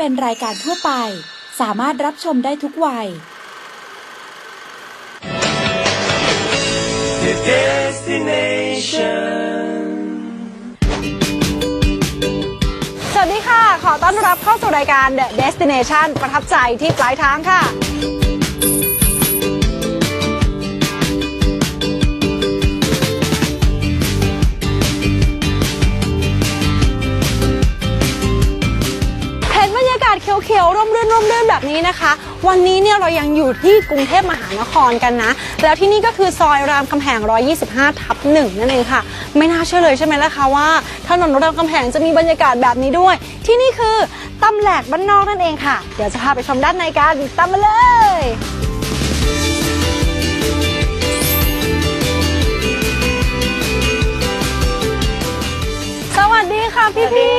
ต่อไปนี้เป็นรายการทั่วไป สามารถรับชมได้ทุกวัย The destination. สวัสดีค่ะ ขอต้อนรับเข้าสู่รายการ The Destination ประทับใจที่ปลายทางค่ะ นี้นะคะ วันนี้เนี่ยเรายังอยู่ที่กรุงเทพมหานครกันนะ แล้วที่นี่ก็คือซอยรามคำแหง 125 ทับหนึ่งนั่นเองค่ะ ไม่น่าเชื่อเลยใช่ไหมล่ะคะว่าถนนรามคำแหงจะมีบรรยากาศแบบนี้ด้วย ที่นี่คือตำแหลกบ้านนอกนั่นเองค่ะ เดี๋ยวจะพาไปชมด้านในกันตามมาเลยสวัสดีค่ะพี่พี่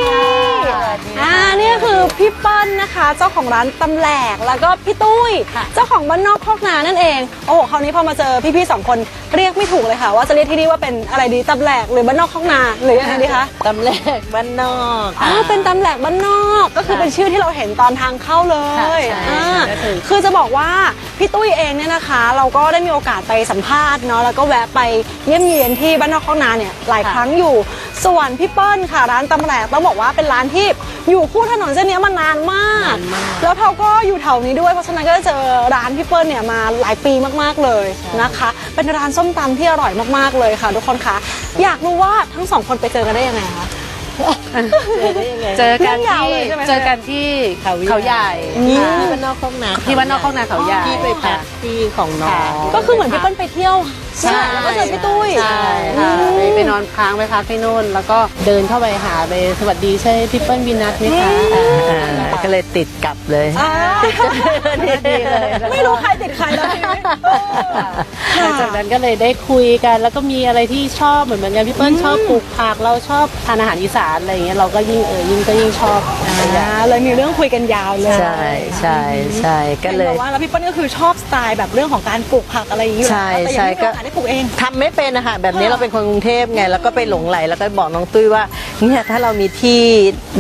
อ่าเนี่ยคือพี่เปิ้ลนะคะ เจ้าของร้านตำแหลกแล้วก็พี่ตุ้ยเจ้าของบ้านนอกคอกนานั่นเอง โอ้โหคราวนี้พอมาเจอพี่ๆสองคนเรียกไม่ถูกเลยค่ะ ว่าจะเรียกที่นี่ว่าเป็นอะไรดีตำแหลกหรือบ้านนอกคอกนาหรือยังไงดีคะตำแหลกบ้านนอกอ๋อเป็นตำแหลกบ้านนอกก็คือเป็นชื่อที่เราเห็นตอนทางเข้าเลยค่ะใช่อ่าก็คือ คือจะบอกว่าพี่ตุ้ยเองเนี่ยนะคะ เราก็ได้มีโอกาสไปสัมภาษณ์เนาะแล้วก็แวะไปเยี่ยมเยียนที่บ้านนอกข้างนาเนี่ยหลายครั้งอยู่ ส่วนพี่เปิ้ลค่ะร้านตำแหลกต้องบอกว่าเป็นร้านที่อยู่คู่ถนนเส้นนี้มานานมาก แล้วเขาก็อยู่แถวนี้ด้วย เพราะฉะนั้นก็จะเจอร้านพี่เปิ้ลเนี่ยมาหลายปีมากๆเลยนะคะ เป็นร้านส้มตำที่อร่อยมากๆเลยค่ะ ทุกคนคะอยากรู้ว่าทั้งสองคนไปเจอกันได้ยังไงคะเจอกันเรื่องยาวที่เลยใช่ไหมคะเจอกันที่เขาเขาใหญ่ที่ค่ะบ้านนอกข้องนาที่บ้านนอกข้องนาเขาใหญ่ที่ไปพักที่ของน้องก็คือเหมือนพี่เปิ้ลไปเที่ยวใช่แล้วก็เจอพี่ตุ้ยใช่ค่ะไปไปนอนค้างไปพักที่นู่น แล้วก็เดินเข้าไปหาไปสวัสดีใช่พี่เปิ้ลวินัทไหมคะอ่าก็เลยติดกลับเลยอ่าดีเลยไม่รู้ใครติดใครแล้วทีนี้เออหลังจากนั้นก็เลยได้คุยกัน แล้วก็มีอะไรที่ชอบเหมือนเหมือนกันพี่เปิ้ลชอบปลูกผักเราชอบทานอาหารอีสานอะไรอย่างเงี้ยเราก็ยิ่งเออยิ่งก็ยิ่งชอบ อ่าเลยมีเรื่องคุยกันยาวเลยใช่ใช่ใช่ก็เลห็นย บอกว่าแล้วพี่เปิ้ลก็คือชอบสไตล์แบบเรื่องของการปลูกผักอะไรอย่างนี้อยู่ใช่แล้วแต่ยังใช่ไม่มีก็ โอกาสได้ปลูกเอง ทำไม่เป็นนะคะแบบนี้เราเป็นคนกรุงเทพไงแล้วก็ไปหลงไหลแล้วก็บอกน้องตุ้ยว่า เนี่ยถ้าเรามีที่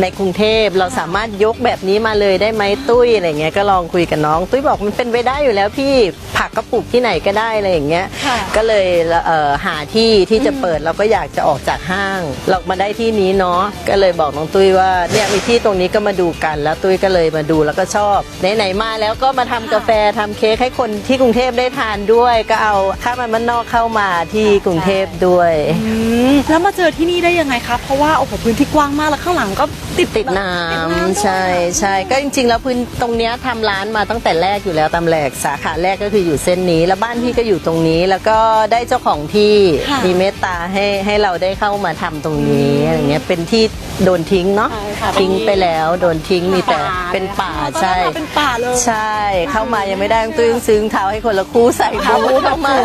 ในกรุงเทพเราสามารถยกแบบนี้มาเลยได้ไหมตุ้ยอะไรเงี้ยก็ลองคุยกับน้อง ตุ้ยบอกมันเป็นไปได้อยู่แล้วพี่ผักก็ปลูกที่ไหนก็ได้อะไรอย่างเงี้ยค่ะ ก็เลยเอ่อหาที่ที่จะเปิดเราก็อยากจะออกจากห้าง เรามาได้ที่นี้เนาะก็เลยบอกน้องตุ้ยว่าเนี่ยมีที่ตรงนี้ก็มาดูกัน แล้วตุ้ยก็เลยมาดูแล้วก็ชอบไหนๆมาแล้วก็มาทำกาแฟทำเค้กให้คนที่กรุงเทพได้ทานด้วย ก็เอาข้าวมันมันนอกเข้ามาที่กรุงเทพด้วย อืมแล้วมาเจอที่นี่ได้ยังไงคะเพราะว่าโอ้โหพื้นที่กว้างมากแล้วข้างหลังก็ติดติดน้ติดำด้วยใช่ใช่ก็จริง ๆ แล้วพื้นตรงเนี้ยทำร้านมาตั้งแต่แรกอยู่แล้วตำแหลกสาขาแรกก็คืออยู่เส้นนี้ แล้วบ้านพี่ก็อยู่ตรงนี้แล้วก็ได้เจ้าของที่ค่ะมีเมตตาให้ให้เราได้เข้ามาทำตรงนี้อะไรเงี้ยเป็นที่โดนทิ้งเนาะใช่ค่ะทิ้งไปแล้วโดนทิ้งมีแต่เป็นป่าตอนใช่แรกมาเป็นป่าเลยใช่ เข้ามายังไม่ได้ต้องตื้งซึ้งเท้าให้คนละคู่ใส่เท้าเข้ามา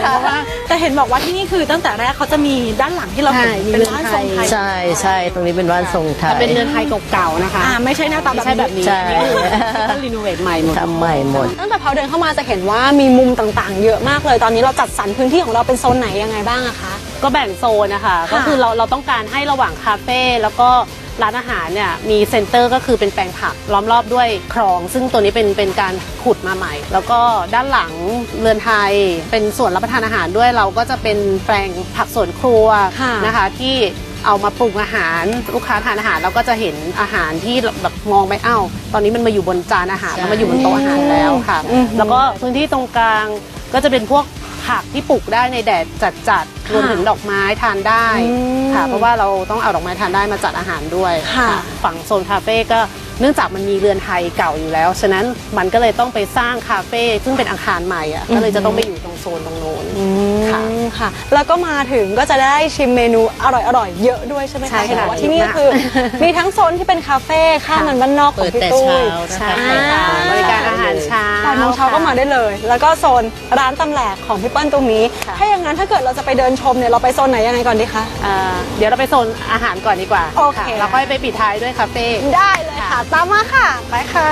แต่เห็นบอกว่าที่นี่คือตั้งแต่แรกเขาจะมีด้านหลังที่เราเห็นใช่มีเป็นเรือนบ้านไททรงยไทยใช่ใช่ตรงนี้เป็นบ้านทรงไทถ้ายเป็นเรือนไทยเก่าๆนะคะอ่าไม่ใช่หน้าตาไม่แบบใช่แบบนี้ใช่อันนี้คือต้องรีโนเวทใหม่หมด ทำใหม่หมด ตั้งแต่พอเดินเข้ามาจะเห็นว่ามีมุมต่างๆ เยอะมากเลย ตอนนี้เราจัดสรรพื้นที่ของเราเป็นโซนไหนยังไงบ้างอะคะ ก็แบ่งโซนนะคะ ก็คือเราเราต้องการให้ระหว่างคาเฟ่แล้วก็ร้านอาหารเนี่ยมีเซ็นเตอร์ก็คือเป็นแปลงผักล้อมรอบด้วยคลอง ซึ่งตัวนี้เป็นเป็นการขุดมาใหม่ แล้วก็ด้านหลังเรือนไทย เป็นส่วนรับประทานอาหารด้วยเราก็จะเป็นแปลงผักสวนครัวค่ะ นะคะที่ เอามาปรุงอาหาร ลูกค้าทานอาหารเราก็จะเห็นอาหารที่แบบมองไปอ้าวตอนนี้มันมาอยู่บนจานอาหารแล้วมาอยู่บนโต๊ะอาหารแล้วค่ะอืมแล้วก็พื้นที่ตรงกลางก็จะเป็นพวกผักที่ปลูกได้ในแดดจัดๆรวมถึงดอกไม้ทานได้อืมค่ะ เพราะว่าเราต้องเอาดอกไม้ทานได้มาจัดอาหารด้วยค่ะ ฝั่งโซนคาเฟ่ก็ เนื่องจากมันมีเรือนไทยเก่าอยู่แล้ว ฉะนั้นมันก็เลยต้องไปสร้างคาเฟ่ซึ่งเป็นอาคารใหม่อะก็เลยจะต้องไปอยู่ตรงโซนตรงโน้นค่ะอืมค่ะ แล้วก็มาถึงก็จะได้ชิมเมนูอร่อยๆเยอะด้วยใช่ไหมคะใช่ค่ะเห็นบอกว่าที่นี่ก็คือ มีทั้งโซนที่เป็นคาเฟ่ข้าวมันบ้านนอกของเปิดพี่แต่ตุ้ยเช้านะคะใช่ค่ะอ่าบริการอาหารเช้าแปดโมงเช้าก็มาได้เลย แล้วก็โซนร้านตำแหลกของพี่เปิ้ลตรงนี้ค่ะถ้าอย่างนั้นถ้าเกิดเราจะไปเดินชมเนี่ยเราไปโซนไหนยังไงก่อนดีคะอ่าเดี๋ยวเราไปโซนอาหารก่อนดีกว่าโอเคค่ะแล้วค่อยไปปิดท้ายด้วยคาเฟ่ได้เลยค่ะตามมาค่ะ ไปค่ะ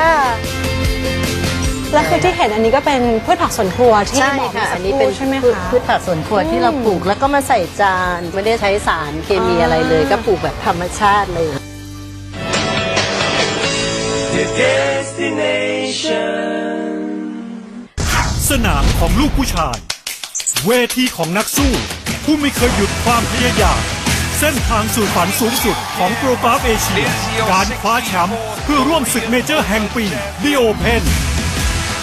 และคือที่เห็นอันนี้ก็เป็นพืชผักสวนครัวที่ใช่บอกค่ะเมื่อสัอักนคนี้รู่เป็นใช่ไหมพืชคะพืชผักสวนครัวที่เราปลูกแล้วก็มาใส่จานไม่ได้ใช้สารเคมีอะไรเลย ก็ปลูกแบบธรรมชาติเลย The the destination. สนามของลูกผู้ชาย เวทีของนักสู้ ผู้ไม่เคยหยุดความพยายาม เส้นทางสู่ฝันสูงสุดของโปรกราฟเอเชีย การคว้าแชมป์เพื่อร่วมศึกเมเจอร์แห่งปี The Open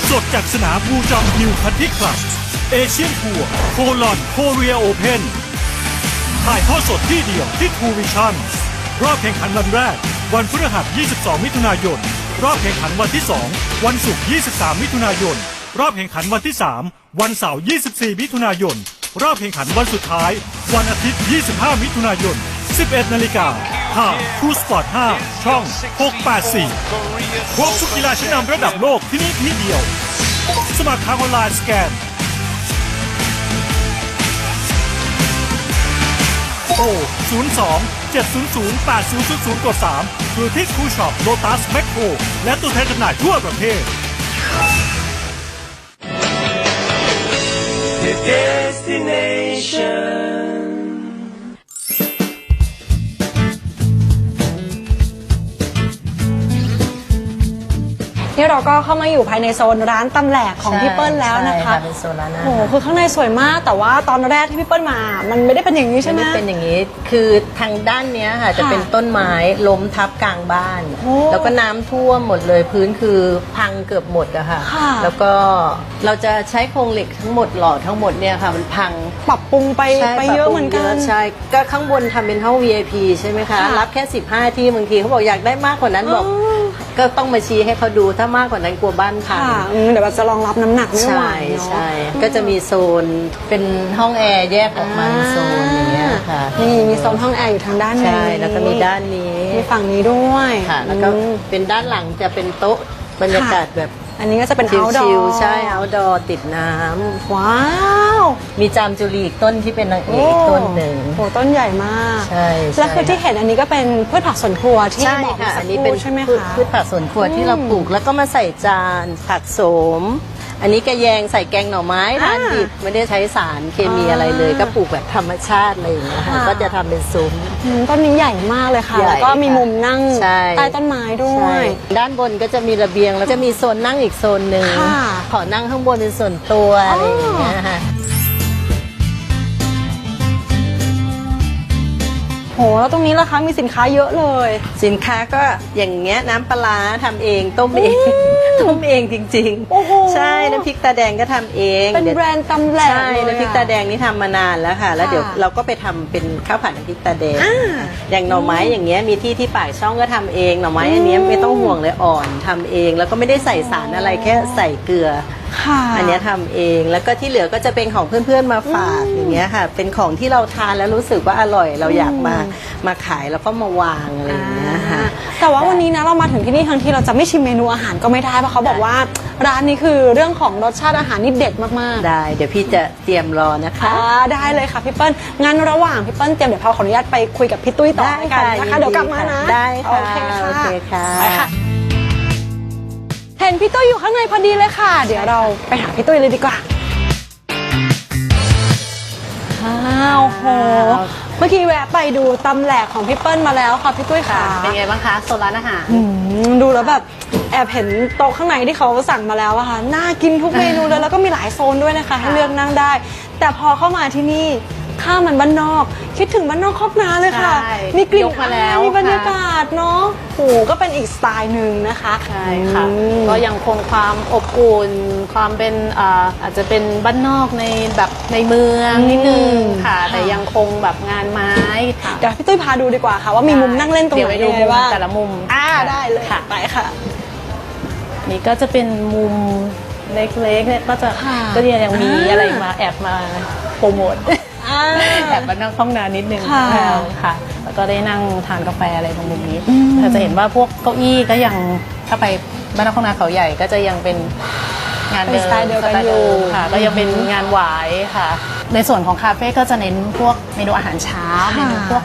สดจากสนามบูจองฮิลคันที่คลับเอเชียนทัวร์โคลอนโคเรียโอเพนถ่ายทอดสดที่เดียวที่ True Vision รอบแข่งขันวันแรก วันพฤหัส 22 มิถุนายน รอบแข่งขันวันที่ 2 วันศุกร์ 23 มิถุนายน รอบแข่งขันวันที่ 3 วันเสาร์ 24 มิถุนายน รอบแข่งขันวันสุดท้าย วันอาทิตย์ 25 มิถุนายน 11 นาฬิกาทาง True Sport 5ช่อง 684ครบทุกกีฬาชั้นนำระดับโลกที่นี่ที่เดียว สมัครทางออนไลน์สแกนโทร02 700 8000 กด 3 หรือที่คูช็อปโลตัสแมคโครและตัวแทนจำหน่ายทั่วประเทศ The destination. นี่เราก็เข้ามาอยู่ภายในโซนร้านตำแหลกของพี่เปิ้ลแล้วนะคะใช่เป็นโซนร้านอาโอ้หาร โหคือข้างในสวยมาก แต่ว่าตอนแรกที่พี่เปิ้ลมา มันไม่ได้เป็นอย่างนี้ใช่ไหม ไม่ได้เป็นอย่างนี้ คือทางด้านเนี้ยค่ะจะเป็นต้นไม้ล้มทับกลางบ้าน โอ้แล้วก็น้ำท่วมหมดเลยพื้นคือพังเกือบหมดอะค่ะ ค่ะ แล้วก็เราจะใช้โครงเหล็กทั้งหมดหล่อทั้งหมดเนี่ยค่ะมันพังปรับปรุงไปใช่ไปเยอะเหมือนกันปรับปรุงยใช่ ก็ข้างบนทำเป็นห้อง VIP ใช่ไหมคะ ค่ะรับแค่ 15 ที่บางทีเขาบอกอยากได้มากกว่านั้นบอก ก็ต้องมาชี้ให้เขาดูถ้ามากกว่านั้นกลัวบ้านพัง ค่ะอืมเดี๋ยวเราจะรองรับน้ำหนักไม่ไหวใช่เนาะใช่ก็จะมีโซนเป็นห้องแอร์แยกออกมาเป็นโซนอย่างเงี้ยค่ะนี่มีโซนห้องแอร์อยู่ทางด้านนี้ใช่แล้วก็มีด้านนี้มีฝั่งนี้ด้วยค่ะ แล้วก็อืม เป็นด้านหลังจะเป็นโต๊ะบรรยากาศแบบ อันนี้ก็จะเป็นชิ outdoor ลๆใช่ outdoor ติดน้ำว้าวมีจามจุลีอีกต้นที่เป็นนางเอกอีกต้นหนึ่ง โอ้ต้นใหญ่มากใช่ใช่ แล้วคือที่เห็นอันนี้ก็เป็นพืชผักสวนครัวที่ใช่บอกค่ะเมื่อสัอักนคนี้เป็รู่นใช่ไหมพืชคะ พืชผักสวนครัวที่เราปลูกแล้วก็มาใส่จานผักโสม อันนี้กระแยงใส่แกงหน่อไม้ทานดิบไม่ได้ใช้สารเคมีอะไรเลย ก็ปลูกแบบธรรมชาติอะไรอย่างเงี้ยค่ะค่ะ ก็จะทำเป็นซุ้ม อืมต้นนี้ใหญ่มากเลยค่ะ ใหญ่แล้วก็มีมุมนั่งใช่ ใต้ต้นไม้ด้วใช่ย ด้านบนก็จะมีระเบียงแล้วจะมีโซนนั่งอีกโซนหนึ่งค่ะขอนั่งข้างบนเป็นส่วนตัวอะไรอย่างเงี้ยค่ะ แล้วตรงนี้ล่ะคะมีสินค้าเยอะเลย สินค้าก็อย่างเงี้ยน้ำปลาร้าทำเองต้มเองต้มเองจริงโอ้โหใช่น้ำพริกตาแดงก็ทำเองเป็นดี๋ยวแบรนด์ตำแหลกใช่เลยอะน้ำพริกตาแดงนี่ทำมานานแล้วค่ะ แล้วเดี๋ยวค่ะเราก็ไปทำเป็นข้าวผัดน้ำพริกตาแดง อ่า อย่างหน่อไม้อย่างเงี้ยมีที่ที่ปากช่องก็ทำเองหน่อไม้อันเนี้ยไม่ต้องห่วงเลยอ่อนทำเอง แล้วก็ไม่ได้ใส่สารอะไรแค่ใส่เกลือ ค่ะอันเนี้ยทำเองแล้วก็ที่เหลือก็จะเป็นของเพื่อนๆมาฝากอย่างเงี้ยค่ะ เป็นของที่เราทานแล้วรู้สึกว่าอร่อยเราอยากมามาขายแล้วก็มาวางอะไรอย่างเงี้ยค่ะ แต่ว่าวันนี้นะเรามาถึงที่นี่ทั้งที่เราจะไม่ชิมเมนูอาหารก็ไม่ได้เพราะเขาบอกว่าร้านนี้คือเรื่องของรสชาติอาหารนี่เด็ดมากๆ ได้ เดี๋ยวพี่จะเตรียมรอนะคะ อ่าได้เลยค่ะพี่เปิ้ล งั้นระหว่างพี่เปิ้ลเตรียมเดี๋ยวพาขออนุญาตไปคุยกับพี่ตุ้ยต่อได้กันค่ะนะคะยินดีเดี๋ยวกลับมานะค่ะได้ค่ะโอเคค่ะโอเคค่ะ ไปค่ะ เห็นพี่ตุ้ยอยู่ข้างในพอดีเลยค่ะ เดี๋ยวเราไปหาพี่ตุ้ยเลยดีกว่าอ้าวโห เมื่อกี้แวะไปดูตำแหลกของพี่เปิ้ลมาแล้วค่ะพี่ตุ้ยค่ะ เป็นไงบ้างคะโซนร้านอาหารอืมดูแล้วแบบแอบเห็นโต๊ะข้างในที่เขาสั่งมาแล้วอะค่ะ น่ากินทุกเมนูเลยแล้วก็มีหลายโซนด้วยนะคะ ให้เลือกนั่งได้ แต่พอเข้ามาที่นี่ ข้าวมันบ้านนอก คิดถึงบ้านนอกครอบนาเลยค่ะ ใช่มีกลิ่นยกมาแล้วอายมีบรรยาค่ะกาศเนาะโหก็เป็นอีกสไตล์หนึ่งนะคะใช่ค่ะ อืม ก็ยังคงความอบอุ่น ความเป็นอ่าอาจจะเป็นบ้านนอกในแบบในเมืองนิดนึงค่ะ ค่ะ แต่ยังคงแบบงานไม้ค่ะเดี๋ยวพี่ตุ้ยพาดูดีกว่าค่ะ ว่ามีมุมนั่งเล่นตรงเดี๋ยวไหนไปดูยังไงมุมบ้างแต่ละมุมอ่าได้เลยค่ะ ไปค่ะ นี่ก็จะเป็นมุมเล็กๆเนี่ยก็จะค่ะก็ยังมีอ่าอะไรมาแอบมาโปรโมทอ่า แอบมานั่งห้องน้ำนิดนึงค่ะค่ะ แล้วก็ได้นั่งทานกาแฟอะไรตรงมุมนี้อืมเราจะเห็นว่าพวกเก้าอี้ก็ยังถ้าไปบ้านนอกห้องน้ำเขาใหญ่ก็จะยังเป็นงานเป็นเดิมสไตล์เดียวกันสไตล์อยู่ค่ะ ก็ยังเป็นงานหวายค่ะ ในส่วนของคาเฟ่ก็จะเน้นพวกเมนูอาหารเช้าค่ะเมนูพวก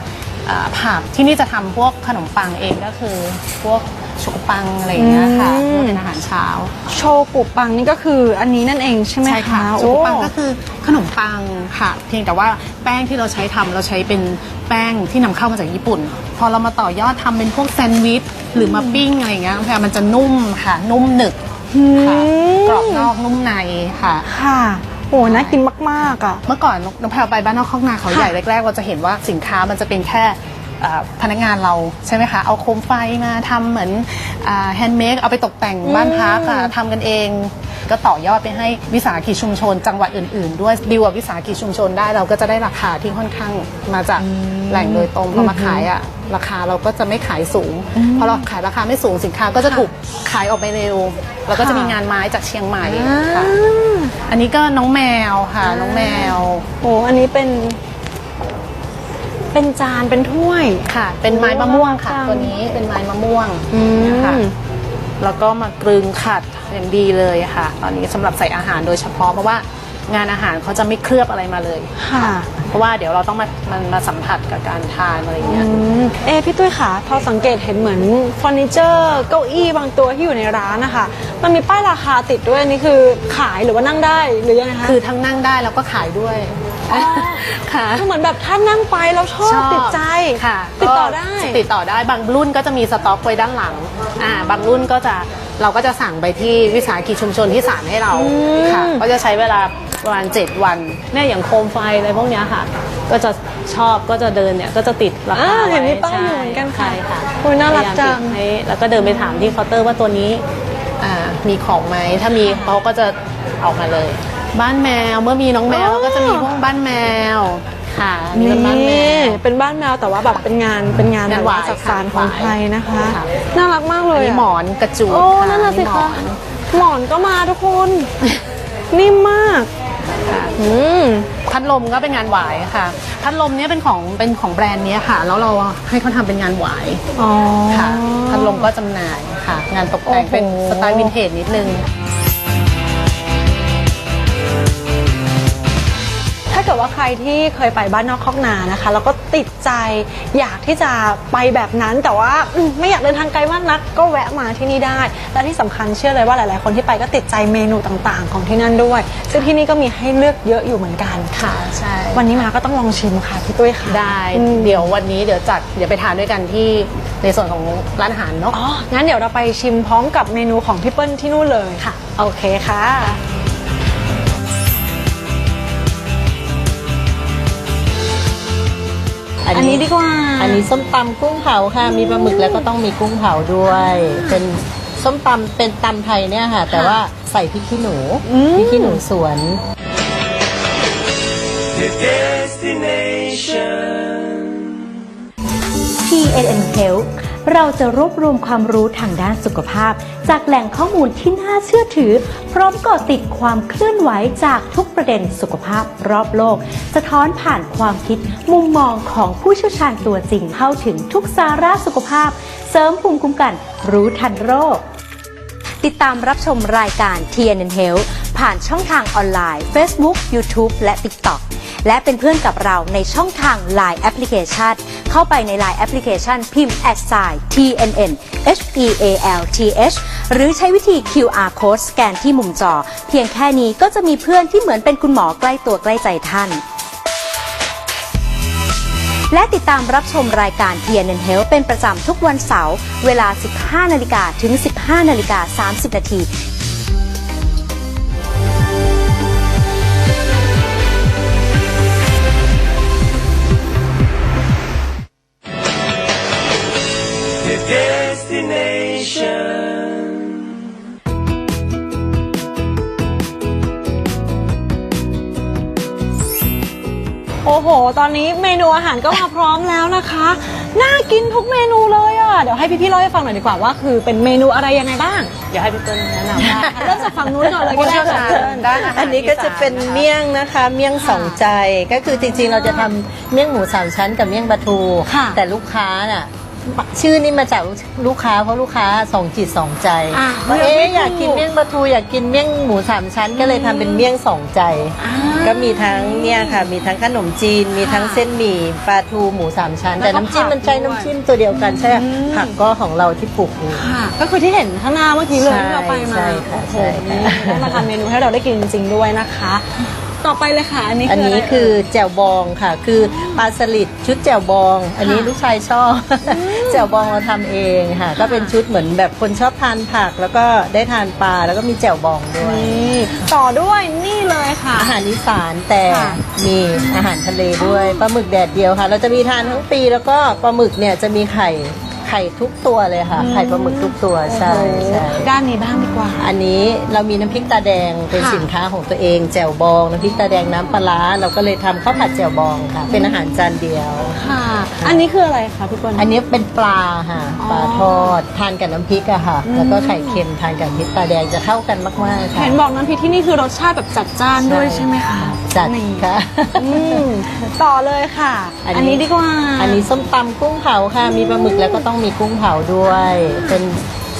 อ่าผักที่นี่จะทำพวกขนมปังเองก็คือพวก โชกุปังอะไรอย่างเงี้ยค่ะอืม เป็นอาหารเช้า โชกุปังนี่ก็คืออันนี้นั่นเองใช่ไหมใช่ค่ะคะโชกุปังโอ้ก็คือขนมปังค่ะ เพียงแต่ว่าแป้งที่เราใช้ทำเราใช้เป็นแป้งที่นำเข้ามาจากญี่ปุ่น พอเรามาต่อยอดทำเป็นพวกแซนด์วิชหรือมาปิ้งอะไรอย่างเงี้ยน้องแพรมันจะนุ่มค่ะ นุ่มหนึบค่ะกรอบนอกนุ่มในค่ะ ค่ะโอ้น่ากินมากๆอะ เมื่อก่อนน้องแพรไปบ้านนอกข้องนาเขาใหญ่แรกๆเราจะเห็นว่าสินค้ามันจะเป็นแค่เอ่อ พนักงานเราใช่ไหมคะ เอาโคมไฟมาทำเหมือนแฮนด์เมดเอาไปตกแต่งบ้านพักอะทำกันเอง ก็ต่อยอดไปให้วิสาหกิจชุมชน จังหวัดอื่น ๆ ด้วยดีลกับวิสาหกิจชุมชนได้เราก็จะได้ราคาที่ค่อนข้างมาจากแหล่งโดยตรงพอมาขายอะราคาเราก็จะไม่ขายสูงพอเราขายราคาไม่สูงสินค้าก็จะถูกขายออกไปเร็วแล้วก็จะมีงานไม้จากเชียงใหม่ค่ะอันนี้ก็น้องแมวค่ะ น้องแมวโอ้อันนี้เป็น เป็นจานเป็นถ้วย ค่ะ เป็นไม้มะม่วงค่ะจังตัวนี้เป็นไม้มะม่วงอืม นะคะแล้วก็มากรึงขัดอย่างดีเลยค่ะ ตอนนี้สำหรับใส่อาหารโดยเฉพาะเพราะว่างานอาหารเขาจะไม่เคลือบอะไรมาเลย ค่ะ เพราะว่าเดี๋ยวเราต้องมามันมาสัมผัสกับการทานอะไรอย่างเงี้ย อืมเอะพี่ตุ้ยค่ะพอสังเกตเห็นเหมือนเฟอร์นิเจอร์เก้าอี้บางตัวที่อยู่ในร้านนะคะ มันมีป้ายราคาติดด้วยอันนี้คือขายหรือว่านั่งได้หรือยังไงคะ คือทั้งนั่งได้แล้วก็ขายด้วย ค่ะคือเหมือนแบบถ้านั่งไปแล้วชอบติดใจค่ะติดต่อได้ก็ติดต่อได้บางรุ่นก็จะมีสต็อกไว้ด้านหลังอ่าบางรุ่นก็จะเราก็จะสั่งไปที่วิสาหกิจชุมชนที่สานให้เราค่ะ ก็จะใช้เวลาประมาณ 7 วันเนี่ยอย่างโคมไฟอะไรพวกเนี้ยค่ะ ก็จะชอบก็จะเดินเนี่ยก็จะติดราอ่าคาไว้เห็นมีป้ายอยู่เหมือนกันค่ะใช่ค่ะโอ้ยน่ารักพยยมจังติดให้แล้วก็เดินไปถามที่เคาน์เตอร์ว่าตัวนี้อ่ามีของไหมถ้ามีเขาก็จะออกมาเลย บ้านแมวเมื่อมีน้องแมวอ๋อก็จะมีพวกบ้านแมวค่ะมีนี่ เป็นบ้านแมว เป็นบ้านแมวแต่ว่าแบบเป็นงานเป็นงานงานแบบว่าหวายจากสารค่ะของไทยนะคะ ค่ะ น่ารักมากเลอันยนี้อะหมอนกระจูดโอ้ค่ะนั่นน่ะสิหมคะอนหมอนก็มาทุกคน นิ่มมากค่ะอืม พัดลมก็เป็นงานหวายค่ะ พัดลมเนี้ยเป็นของเป็นของแบรนด์เนี้ยค่ะ แล้วเราให้เขาทำเป็นงานหวายอ๋อ ค่ะพัดลมก็จำหน่ายค่ะ งานตกแต่งโอ้โหเป็นสไตล์วินเทจนิดนึง เกิดว่าใครที่เคยไปบ้านนอกคอกนานะคะ แล้วก็ติดใจอยากที่จะไปแบบนั้น แต่ว่าอืมไม่อยากเดินทางไกลมากนัก ก็แวะมาที่นี่ได้ และที่สำคัญเชื่อเลยว่าหลาย ๆ คนที่ไปก็ติดใจเมนูต่าง ๆ ของที่นั่นด้วย ซึ่งที่นี่ก็มีให้เลือกเยอะอยู่เหมือนกัน ค่ะใช่วันนี้มาก็ต้องลองชิมค่ะพี่ตุ้ยค่ะ ได้อืม เดี๋ยววันนี้เดี๋ยวจัดเดี๋ยวไปทานด้วยกันที่ในส่วนของร้านอาหารเนาะ อ๋อ งั้นเดี๋ยวเราไปชิมพร้อมกับเมนูของพี่เปิ้ลที่นู่นเลยค่ะ โอเคค่ะ อันนี้ดีกว่า อันนี้ส้มตำกุ้งเผาค่ะ มีปลาหมึกแล้วก็ต้องมีกุ้งเผาด้วย เป็นส้มตำเป็นตำไทยเนี่ยค่ะ แต่ว่าใส่พริกขี้หนูพริกขี้หนูสวน The destination. TNN Health เราจะรวบรวมความรู้ทางด้านสุขภาพ จากแหล่งข้อมูลที่น่าเชื่อถือ พร้อมเกาะติดความเคลื่อนไหวจากทุกประเด็นสุขภาพรอบโลก สะท้อนผ่านความคิดมุมมองของผู้เชี่ยวชาญตัวจริงเข้าถึงทุกสาระสุขภาพ เสริมภูมิคุ้มกัน รู้ทันโรค ติดตามรับชมรายการ TNN Health ผ่านช่องทางออนไลน์ Facebook YouTube และ TikTok และเป็นเพื่อนกับเราในช่องทาง Line Application เข้าไปใน Line Application พิมพ์ s i TNN H E A L T H หรือใช้วิธี QR Code สแกนที่มุมจอ เพียงแค่นี้ก็จะมีเพื่อนที่เหมือนเป็นคุณหมอใกล้ตัวใกล้ใจท่านและติดตามรับชมรายการ TNN Health เป็นประจำทุกวันเสาร์เวลา 15 นาฬิกาถึง 15 นาฬิกา 30 นาที destination. โอ้โห ตอนนี้เมนูอาหารก็มาพร้อมแล้วนะคะ น่ากินทุกเมนูเลยอะ เดี๋ยวให้พี่ๆเล่าให้ฟังหน่อยดีกว่าว่าคือเป็นเมนูอะไรยังไงบ้าง เดี๋ยวให้พี่เปิ้ลแนะนำเริ่มจากฝั่งนู้นก่อนเลยก็ผู้ได้เชี่ยวชาญค่ะด้านอาหารอันนี้ก็จะเป็นอีสาเมี่ยงนะคะ เมี่ยงสองใจก็คือจริงๆเราจะทำเมี่ยงหมูสามชั้นกับเมี่ยงปลาทูค่ะแต่ลูกค้าน่ะ ชื่อนี่มาจากลูกค้าเพราะลูกค้าสองจิตสองใจอะว่าเลือกเอ๊ะไม่ถูกอยากกินเมี่ยงปลาทูอยากกินเมี่ยงหมูสามชั้นก็เลยทำเป็นเมี่ยงสองใจก็มีทั้งเนี่ยค่ะ มีทั้งขนมจีน มีทั้งเส้นหมี่ปลาทูหมูสามชั้น แล้วแต่ก็น้ำจิ้มผักมันใช้ด้วยน้ำจิ้มตัวเดียวกันใช่ไหมอืม ผักก็ของเราที่ปลูกเอง ค่ะ ก็คือที่เห็นข้างหน้าเมื่อกี้เลยใช่ที่เราไปมาใช่ค่ะโอ้โหใช่ค่ะ นี่ได้มาทำเมนูให้เราได้กินจริงๆด้วยนะคะ ต่อไปเลยค่ะ อันนี้อันคือนี้อะไรคือแจ่วบองค่ะ คือปลาสลิดชุดแจ่วบอง อันนี้ลูกชายชอบแจ่วบองเราทำเองค่ะ ก็เป็นชุดเหมือนแบบคนชอบทานผัก แล้วก็ได้ทานปลาแล้วก็มีแจ่วบองด้วยนี่ต่อด้วยนี่เลยค่ะ อาหารอีสานแต่ค่ะมีอาหารทะเลด้วยปลาหมึกแดดเดียวค่ะ เราจะมีทานทั้งปีแล้วก็ปลาหมึกเนี่ยจะมีไข่ ไข่ทุกตัวเลยค่ะ ไข่ปลาหมึกทุกตัวใช่ใช่ด้านนี้บ้างดีกว่า อันนี้เรามีน้ำพริกตาแดงเป็นค่ะสินค้าของตัวเองแจ่วบองน้ำพริกตาแดงน้ำปลาร้าเราก็เลยทำข้าวผัดแจ่วบองค่ะ เป็นอาหารจานเดียวค่ะ อันนี้คืออะไรคะพี่เปิ้ลอันนี้เป็นปลาค่ะอ๋อปลาทอดทานกับน้ำพริกอะค่ะ แล้วก็ไข่เค็มทานกับน้ำพริกตาแดงจะเข้ากันมากๆค่ะเห็นบอกน้ำพริกที่นี่คือรสชาติแบบจัดจ้านด้วยใช่ไหมคะ จัดนี่ค่ะ อืมต่อเลยค่ะ อันนี้ อันนี้ดีกว่าอันนี้ส้มตำกุ้งเผาค่ะ มีปลาหมึกแล้วก็ต้องมีกุ้งเผาด้วย เป็น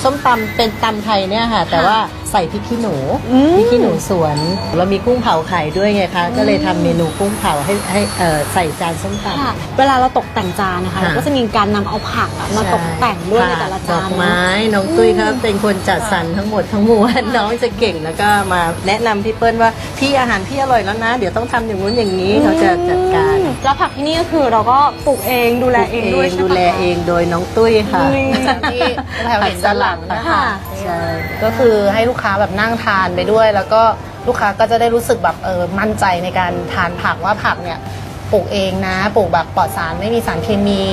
ส้มตำเป็นตำไทยเนี่ยค่ะ แต่ว่าใส่พริกขี้หนูอืมพริกขี้หนูสวนเรามีกุ้งเผาขายด้วยไงคะ ก็เลยทำเมนูกุ้งเผาให้ให้เอ่อใส่จานส้มตำค่ะเวลาเราตกแต่งจานนะคะค่ะเราก็จะมีการนำเอาผักอะมาตกแต่งด้วยในแต่ละดจาอนกไม้ น้องตุ้ยเขาเป็นคนจัดสรรทั้งหมดทั้งมวลน้องจะเก่งแล้วก็มาแนะนำพี่เปิ้ลว่าพี่อาหารพี่อร่อยแล้วนะ เดี๋ยวต้องทำอย่างนู้นอย่างนี้เขาจะจัดการอืมแล้วผักที่นี่ก็คือเราก็ปลูกเองดูแลเองด้วยใช่ไหมดูแลเองโดยน้องตุ้ยค่ะนี่ที่แถวเห็นด้านหลังนะคะค่ะ ใช่ก็คือให้ลูกค้าแบบนั่งทานไปด้วย แล้วก็ลูกค้าก็จะได้รู้สึกแบบเออมั่นใจในการทานผักว่าผักเนี่ยปลูกเองนะปลูกแบบปลอดสารไม่มีสารเคมี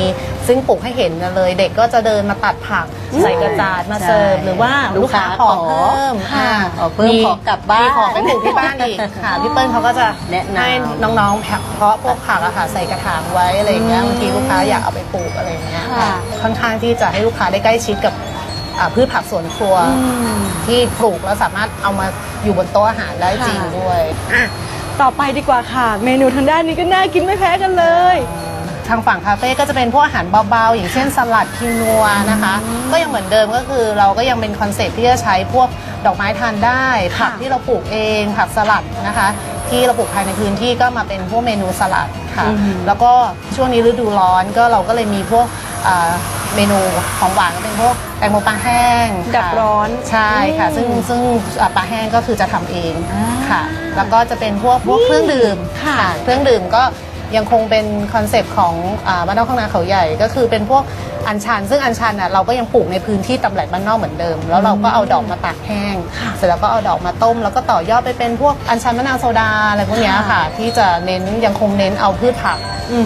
ซึ่งปลูกให้เห็นกันเลย เด็กก็จะเดินมาตัดผักใส่กระจาดมาเสิร์ฟหรือว่าลูกค้าขอเพิ่มค่ะอ่าขอเพิ่มขอกลับบ้านมีของไปปลูกที่บ้านอีกค่ะพี่เปิ้ลเขาก็จะแนะนำให้น้องๆเพาะพวกผักอะค่ะใส่กระถางไว้อะไรอย่างเงี้ยบางทีลูกค้าอยากเอาไปปลูกอะไรอย่างเงี้ยค่ะค่อนข้างที่จะให้ลูกค้าได้ใกล้ชิดกับ อ่าพืชผักสวนครัว ที่ปลูกแล้วสามารถเอามาอยู่บนโต๊ะอาหารได้จริงด้วยอะต่อไปดีกว่าค่ะ เมนูทางด้านนี้ก็น่ากินไม่แพ้กันเลย ทางฝั่งคาเฟ่ก็จะเป็นพวกอาหารเบาๆ อย่างเช่นสลัดคินัวนะคะ ก็ยังเหมือนเดิมก็คือเราก็ยังเป็นคอนเซ็ปต์ที่จะใช้พวกดอกไม้ทานได้ ผักที่เราปลูกเองผักสลัดนะคะ ที่เราปลูกภายในพื้นที่ก็มาเป็นพวกเมนูสลัดค่ะ แล้วก็ช่วงนี้ฤดูร้อนก็เราก็เลยมีพวกอ่าเมนูของหวานก็เป็นพวกแตงโมปลาแห้งค่ะดับร้อนใช่ค่ะ ซึ่งซึ่งอ่าปลาแห้งก็คือจะทำเองค่ะ แล้วก็จะเป็นพวกพวกเครื่องดื่มค่ะ เครื่องดื่มก็ยังคงเป็นคอนเซปต์ของอ่าบ้านนอกข้างนาเขาใหญ่ก็คือเป็นพวก อัญชัน ซึ่งอัญชันอะเราก็ยังปลูกในพื้นที่ตำแหลกบ้านนอกเหมือนเดิม แล้วเราก็เอาดอกมาตากแห้ง เสร็จแล้วก็เอาดอกมาต้ม แล้วก็ต่อยอดไปเป็นพวกอัญชันมะนาวโซดาอะไรพวกเนี้ยค่ะ ที่จะเน้นยังคงเน้นเอาพืชผัก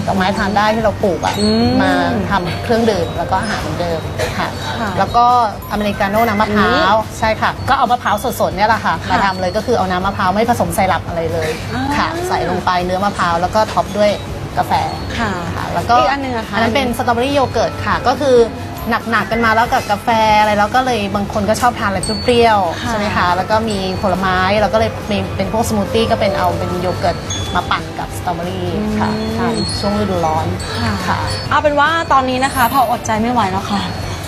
ดอกไม้ทานได้ที่เราปลูกอะมาทำเครื่องดื่มแล้วก็อาหารเหมือนเดิมค่ะ ค่ะแล้วก็อเมริกาโน่น้ำมะพร้าวใช่ค่ะ ก็เอามะพร้าวสดๆเนี่ยแหละค่ะมาทำเลยก็คือเอาน้ำมะพร้าวไม่ผสมไซรัปอะไรเลยค่ะ ใส่ลงไปเนื้อมะพร้าวแล้วก็ท็อปด้วย กาแฟค่ะค่ะแล้วก็อีกอันหนึ่งอะคะอันนั้นเป็นสตรอเบอรี่โยเกิร์ตค่ะ ก็คือหนักๆกันมาแล้วกับกาแฟอะไรแล้วก็เลยบางคนก็ชอบทานอะไรเปรี้ยวๆค่ะใช่ไหมคะแล้วก็มีผลไม้แล้วก็เลยมีเป็นพวกสมูทตี้ก็เป็นเอาเป็นโยเกิร์ตมาปั่นกับสตรอเบอรี่ค่ะทานช่วงฤดูร้อนค่ะเอาเป็นว่าตอนนี้นะคะพออดใจไม่ไหวแล้วค่ะ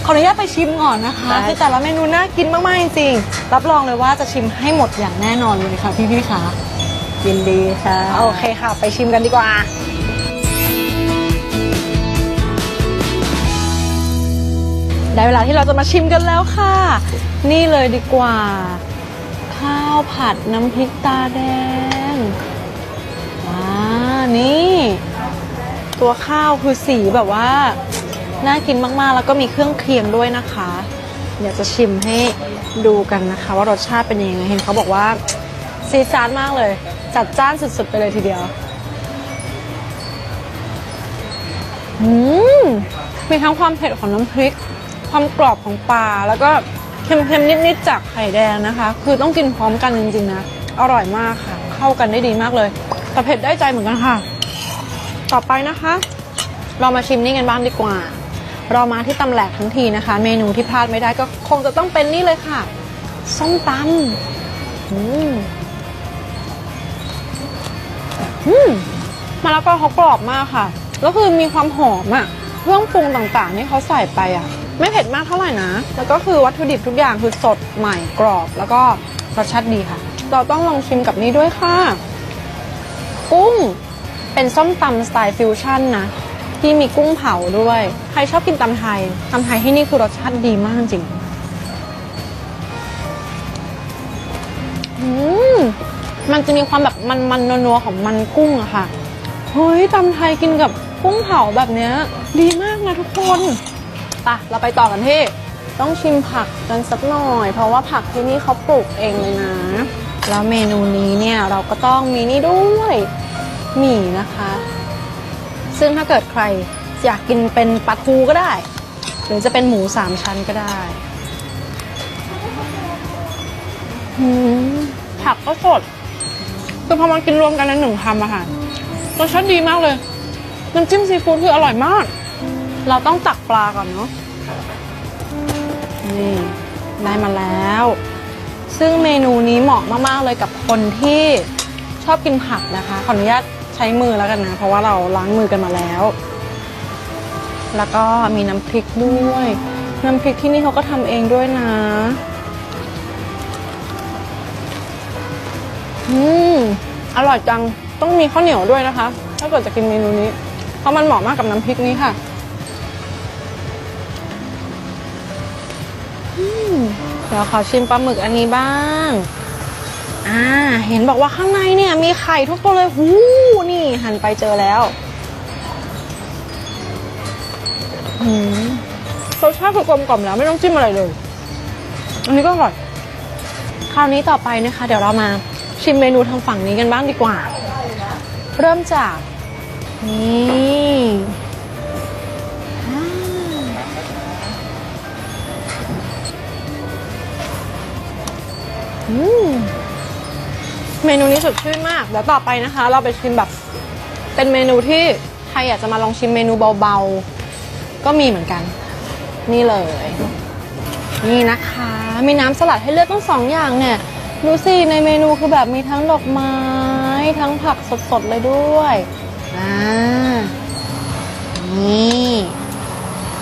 ขออนุญาตไปชิมก่อนนะคะได้คือแต่ละเมนูน่ากินมากๆจริงๆรับรองเลยว่าจะชิมให้หมดอย่างแน่นอนเลยค่ะพี่ๆค่ะยินดีค่ะ โอเคค่ะ ไปชิมกันดีกว่า ได้เวลาที่เราจะมาชิมกันแล้วค่ะ นี่เลยดีกว่า ข้าวผัดน้ำพริกตาแดงว้านี่ ตัวข้าวคือสีแบบว่าน่ากินมากๆ แล้วก็มีเครื่องเคียงด้วยนะคะ เดี๋ยวจะชิมให้ดูกันนะคะ ว่ารสชาติเป็นยังไงเห็นเขาบอกว่าซีซาร์มากเลย จัดจ้านสุดๆ ไปเลยทีเดียวอืมมีทั้งความเผ็ดของน้ำพริก ความกรอบของปลาแล้วก็เค็มๆนิดๆจากไข่แดงนะคะ คือต้องกินพร้อมกันจริงๆนะอร่อยมากค่ะ เข้ากันได้ดีมากเลยแต่เผ็ดได้ใจเหมือนกันค่ะ ต่อไปนะคะ เรามาชิมนี่กันบ้างดีกว่า เรามาที่ตำแหลกทั้งทีนะคะ เมนูที่พลาดไม่ได้ก็คงจะต้องเป็นนี่เลยค่ะส้มตำอืมอืมมะละกอเขากรอบมากค่ะ แล้วคือมีความหอมอะเครื่องปรุงต่างๆที่เขาใส่ไปอะ ไม่เผ็ดมากเท่าไหร่นะ แล้วก็คือวัตถุดิบทุกอย่างคือสดใหม่กรอบ แล้วก็รสชาติดีค่ะ เราต้องลองชิมกับนี้ด้วยค่ะ กุ้งเป็นส้มตำสไตล์ฟิวชั่นนะ ที่มีกุ้งเผาด้วย ใครชอบกินตำไทยตำไทยที่นี่คือรสชาติดีมากจริงมมันจะมีความแบบมันๆนัวๆของมันกุ้งอะค่ะ เฮ้ยตำไทยกินกับกุ้งเผาแบบเนี้ย ดีมากนะทุกคน ปะเราไปต่อกันที่ ต้องชิมผักกันสักหน่อย เพราะว่าผักที่นี่เขาปลูกเองเลยนะ แล้วเมนูนี้เนี่ยเราก็ต้องมีนี่ด้วยหมี่นะคะ ซึ่งถ้าเกิดใครอยากกินเป็นปลาทูก็ได้ หรือจะเป็นหมูสามชั้นก็ได้ผักก็สดคือพอมากินรวมกันในหนึ่งคำอะค่ะรสชาติดีมากเลยน้ำจิ้มซีฟู้ดคืออร่อยมาก เราต้องตักปลาก่อนเนาะนี่ได้มาแล้ว ซึ่งเมนูนี้เหมาะมาก ๆ เลยกับคนที่ชอบกินผักนะคะ ขออนุญาตใช้มือแล้วกันนะ เพราะว่าเราล้างมือกันมาแล้ว แล้วก็มีน้ำพริกด้วย น้ำพริกที่นี่เขาก็ทำเองด้วยนะ อืม อร่อยจัง ต้องมีข้าวเหนียวด้วยนะคะ ถ้าเกิดจะกินเมนูนี้ เพราะมันเหมาะมากกับน้ำพริกนี้ค่ะ เดี๋ยวขอชิมปลาหมึกอันนี้บ้าง อ่า เห็นบอกว่าข้างในเนี่ย มีไข่ทุกตัวเลย หูนี่ หันไปเจอแล้วอืมรสชาติคือกลมกล่อมแล้วไม่ต้องจิ้มอะไรเลย อันนี้ก็อร่อย คราวนี้ต่อไปนะคะ เดี๋ยวเรามาชิมเมนูทางฝั่งนี้กันบ้างดีกว่า เริ่มจาก นี่ เมนูนี้สดชื่นมาก เดี๋ยวต่อไปนะคะ เราไปชิมแบบ เป็นเมนูที่ใครอยากจะมาลองชิมเมนูเบาๆ ก็มีเหมือนกัน นี่เลย นี่นะคะ มีน้ำสลัดให้เลือกต้องสองอย่างเนี่ย ดูสิ ในเมนูคือแบบมีทั้งดอกไม้ ทั้งผักสดๆ เลยด้วยอ่านี่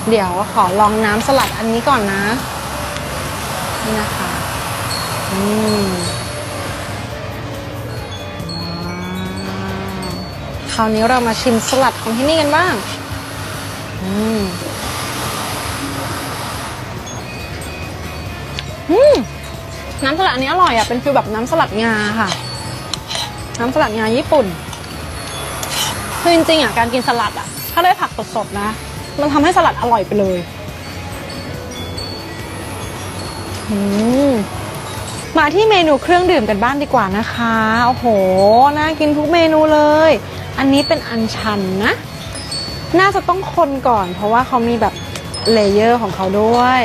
เดี๋ยวขอลองน้ำสลัดอันนี้ก่อนนะ นี่นะคะ อืมคราวนี้เรามาชิมสลัดของที่นี่กันบ้าง อืม อืม น้ำสลัดอันนี้อร่อยอะ เป็นฟีลแบบน้ำสลัดงาค่ะ น้ำสลัดงาญี่ปุ่น คือจริงๆอะการกินสลัดอะ ถ้าได้ผักสดๆนะ มันทำให้สลัดอร่อยไปเลย อืม มาที่เมนูเครื่องดื่มกันบ้างดีกว่านะคะ โอ้โห น่ากินทุกเมนูเลย อันนี้เป็นอันชันนะ น่าจะต้องคนก่อน เพราะว่าเขามีแบบเลเยอร์ของเขาด้วย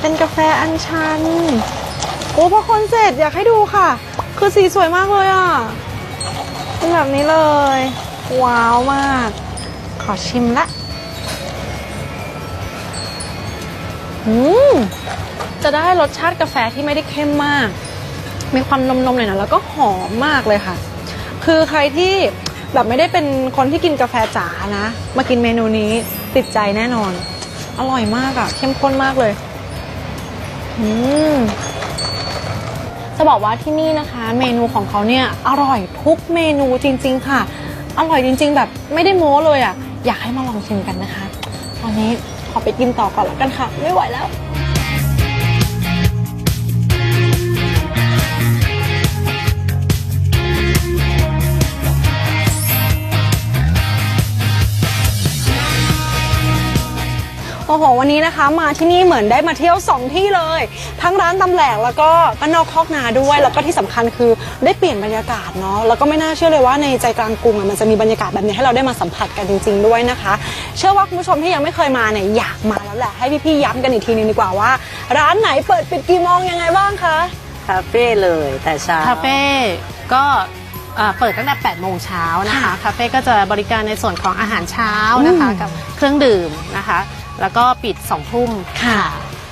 เป็นกาแฟอัญชัน โอ้พอคนเสร็จอยากให้ดูค่ะ คือสีสวยมากเลยอะ เป็นแบบนี้เลย ว้าวมาก ขอชิมละ อืม จะได้รสชาติกาแฟที่ไม่ได้เข้มมาก มีความนมๆหน่อยนะแล้วก็หอมมากเลยค่ะ คือใครที่แบบไม่ได้เป็นคนที่กินกาแฟจ๋านะ มากินเมนูนี้ติดใจแน่นอน อร่อยมากอะ่ะเข้มข้นมากเลยอืมจะบอกว่าที่นี่นะคะ เมนูของเขาเนี่ยอร่อยทุกเมนูจริง ๆ ค่ะ อร่อยจริง ๆ แบบไม่ได้โม้เลยอะ่ะอยากให้มาลองชิมกันนะคะ ตอนนี้ขอไปกินต่อก่อนแล้วกันค่ะ ไม่ไหวแล้ว โอ้โหวันนี้นะคะ มาที่นี่เหมือนได้มาเที่ยว 2 ที่เลย ทั้งร้านตำแหลกแล้วก็บ้านนอกคอกนาด้วย แล้วก็ที่สำคัญคือได้เปลี่ยนบรรยากาศเนาะแล้วก็ไม่น่าเชื่อเลยว่าในใจกลางกรุงอะมันจะมีบรรยากาศแบบนี้ให้เราได้มาสัมผัสกันจริง ๆ ด้วยนะคะ เชื่อว่าคุณผู้ชมที่ยังไม่เคยมาเนี่ยอยากมาแล้วแหละให้พี่ๆย้ำกันอีกทีนึงดีกว่าว่า ร้านไหนเปิดปิดกี่โมงยังไงบ้างคะ คาเฟ่เลยแต่เช้า คาเฟ่ก็เอ่อเปิดตั้งแต่ 8 โมงเช้านะคะคาเฟ่ก็จะบริการในส่วนของอาหารเช้านะคะอืมกับเครื่องดื่มนะคะ แล้วก็ปิดสองทุ่มค่ะ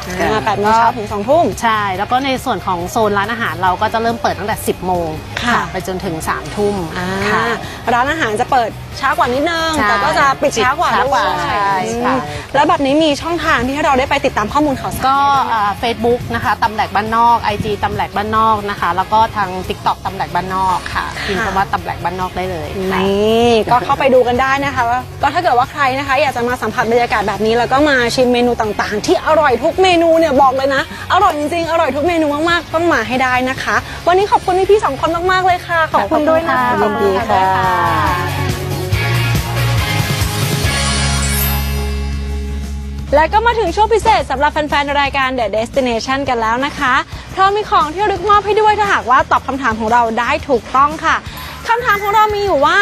อ่าแปดโมงเช้าถึงสองทุ่ม ใช่ แล้วก็ในส่วนของโซนร้านอาหารเราก็จะเริ่มเปิดตั้งแต่ 10 โมงค่ะ ไปจนถึง 3 ทุ่มอ่าค่ะ ร้านอาหารจะเปิดช้ากว่านิดนึง ใช่แต่ก็จะปิดช้ากว่าช้ากว่าด้วยใช่ค่ะอืมแล้วแบบนี้มีช่องทางที่ให้เราได้ไปติดตามข้อมูลข่าวสารก็เฟซบุ๊กนะคะตำแหลกบ้านนอก IG ตำแหลกบ้านนอกนะคะ แล้วก็ทาง TikTok ตำแหลกบ้านนอกค่ะพิมพ์คำว่าตำแหลกบ้านนอกได้เลยค่ะ นี่ก็เข้าไปดูกันได้นะคะว่าก็ถ้าเกิดว่าใครนะคะ อยากจะมาสัมผัสบรรยากาศแบบนี้แล้วก็มาชิมเมนูต่างๆ ที่อร่อยทุกเมนูเนี่ยบอกเลยนะ อร่อยจริงๆ อร่อยทุกเมนูมากๆ ต้องมาให้ได้นะคะ วันนี้ขอบคุณพี่ๆสองคนมากๆเลยค่ะ ขอบคุณด้วยนะคะยินดีค่ะและก็มาถึงช่วงพิเศษสำหรับแฟนๆ รายการ The Destination กันแล้วนะคะเพราะมีของที่ระลึกมอบให้ด้วยถ้าหากว่าตอบคำถามของเราได้ถูกต้องค่ะคำถามของเรามีอยู่ว่า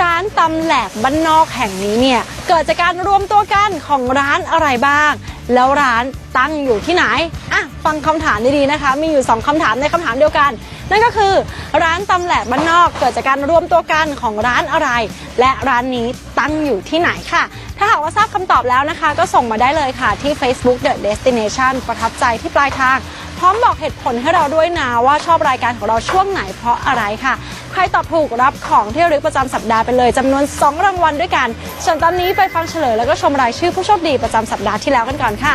ร้านตำแหลกบ้านนอกแห่งนี้เนี่ยเกิดจากการรวมตัวกันของร้านอะไรบ้าง แล้วร้านตั้งอยู่ที่ไหนอะฟังคำถามดีๆนะคะ มีอยู่ 2คำถามในคำถามเดียวกัน นั่นก็คือ ร้านตำแหลกบ้านนอกเกิดจากการรวมตัวกันของร้านอะไร และร้านนี้ตั้งอยู่ที่ไหนค่ะ ถ้าหากว่าทราบคำตอบแล้วนะคะ ก็ส่งมาได้เลยค่ะที่ Facebook The Destination ประทับใจที่ปลายทาง พร้อมบอกเหตุผลให้เราด้วยนะว่าชอบรายการของเราช่วงไหนเพราะอะไรค่ะ ใครตอบถูกรับของที่ระลึกประจำสัปดาห์ไปเลยจำนวน 2 รางวัลด้วยกัน ส่วนตอนนี้ไปฟังเฉลยแล้วก็ชมรายชื่อผู้โชคดีประจำสัปดาห์ที่แล้วกันก่อนค่ะ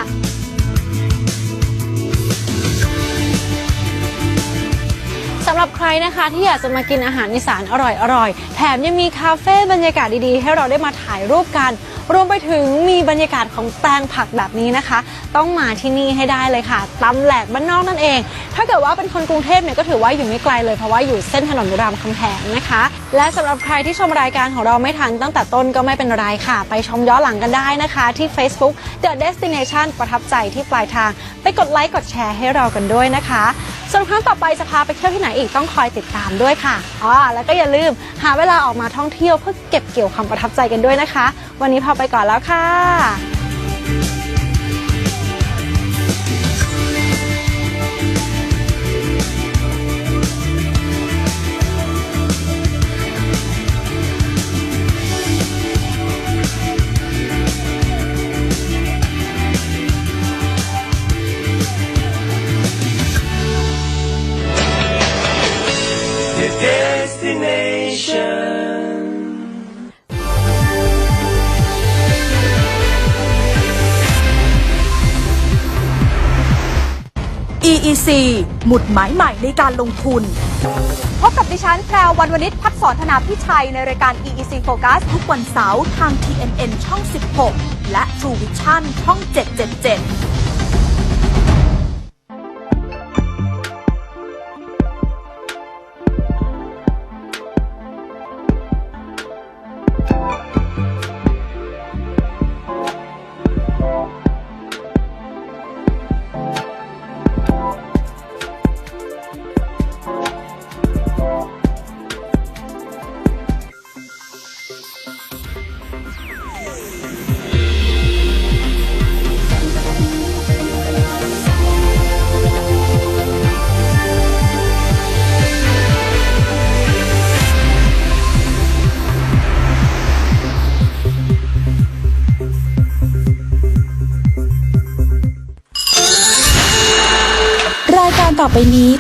รับใครนะคะที่อยากจะมากินอาหารอีสานอร่อยๆ แถมยังมีคาเฟ่บรรยากาศดีๆ ให้เราได้มาถ่ายรูปกัน รวมไปถึงมีบรรยากาศของแปลงผักแบบนี้นะคะ ต้องมาที่นี่ให้ได้เลยค่ะตำแหลกบ้านนอกนั่นเอง ถ้าเกิดว่าเป็นคนกรุงเทพเนี่ยก็ถือว่าอยู่ไม่ไกลเลยเพราะว่าอยู่เส้นถนนรามคำแหงนะคะ และสำหรับใครที่ชมรายการของเราไม่ทันตั้งแต่ต้นก็ไม่เป็นไรค่ะ ไปชมย้อนหลังกันได้นะคะ ที่ Facebook The Destination ประทับใจที่ปลายทาง ไปกดไลค์กดแชร์ให้เรากันด้วยนะคะ ส่วนครั้งต่อไปจะพาไปเที่ยวที่ไหนอีกต้องคอยติดตามด้วยค่ะอ๋อแล้วก็อย่าลืมหาเวลาออกมาท่องเที่ยวเพื่อเก็บเกี่ยวความประทับใจกันด้วยนะคะ วันนี้พอไปก่อนแล้วค่ะ CEC หมุดหมายใหม่ในการลงทุน พบกับดิฉันแพรววันวณิชพัฒสอนธนาพิชัย ในรายการ EEC Focus ทุกวันเสาร์ทาง TNN ช่อง 16 และ True Vision ช่อง 777 นี้